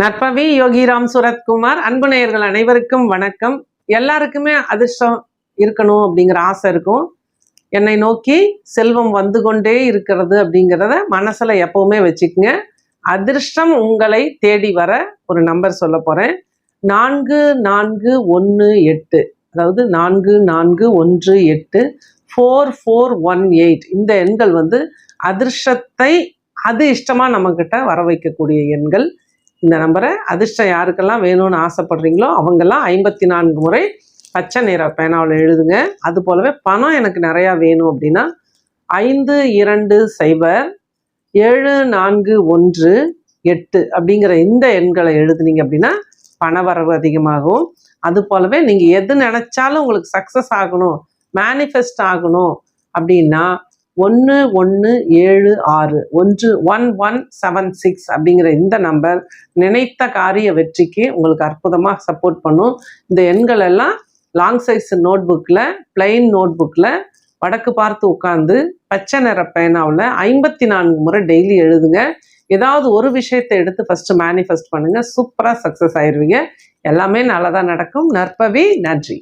நற்பவி யோகிராம் சுரத்குமார் அன்பு நேயர்கள் அனைவருக்கும் வணக்கம். எல்லாருக்குமே அதிர்ஷ்டம் இருக்கணும் அப்படிங்கிற ஆசை இருக்கும். என்னை நோக்கி செல்வம் வந்து கொண்டே இருக்கிறது அப்படிங்கிறத மனசில் எப்பவுமே வச்சுக்கோங்க. அதிர்ஷ்டம் உங்களை தேடி வர ஒரு நம்பர் சொல்ல போகிறேன் நான்கு நான்கு ஒன்று எட்டு. அதாவது நான்கு நான்கு ஒன்று எட்டு ஃபோர் ஃபோர் ஒன் எயிட் இந்த எண்கள் வந்து அதிர்ஷ்டத்தை அது இஷ்டமாக நம்மக்கிட்ட வர வைக்கக்கூடிய எண்கள். இந்த நம்பரை அதிர்ஷ்டம் யாருக்கெல்லாம் வேணும்னு ஆசைப்படுறீங்களோ அவங்கெல்லாம் ஐம்பத்தி நான்கு முறை பச்சை நிற பேனாவில் எழுதுங்க. அது போலவே பணம் எனக்கு நிறையா வேணும் அப்படின்னா ஐந்து இரண்டு சைபர் ஏழு நான்கு ஒன்று எட்டு அப்படிங்கிற இந்த எண்களை எழுதுனீங்க அப்படின்னா பணவரவு அதிகமாகும். அது போலவே நீங்கள் எது நினச்சாலும் உங்களுக்கு சக்ஸஸ் ஆகணும் மேனிஃபெஸ்ட் ஆகணும் அப்படின்னா ஒன்று ஒன்று ஏழு ஆறு ஒன்று ஒன் ஒன் செவன் சிக்ஸ் அப்படிங்கிற இந்த நம்பர் நினைத்த காரிய வெற்றிக்கு உங்களுக்கு அற்புதமாக சப்போர்ட் பண்ணும். இந்த எண்கள் எல்லாம் லாங் சைஸ் நோட் புக்கில் பிளைன் நோட் புக்கில் வடக்கு பார்த்து உட்காந்து பச்சை நிற பேனாவில் ஐம்பத்தி நான்கு முறை டெய்லி எழுதுங்க. ஏதாவது ஒரு விஷயத்தை எடுத்து ஃபஸ்ட்டு மேனிஃபெஸ்ட் பண்ணுங்கள் சூப்பராக சக்ஸஸ் ஆயிடுவீங்க எல்லாமே நல்லதாக நடக்கும். நற்பவி நன்றி.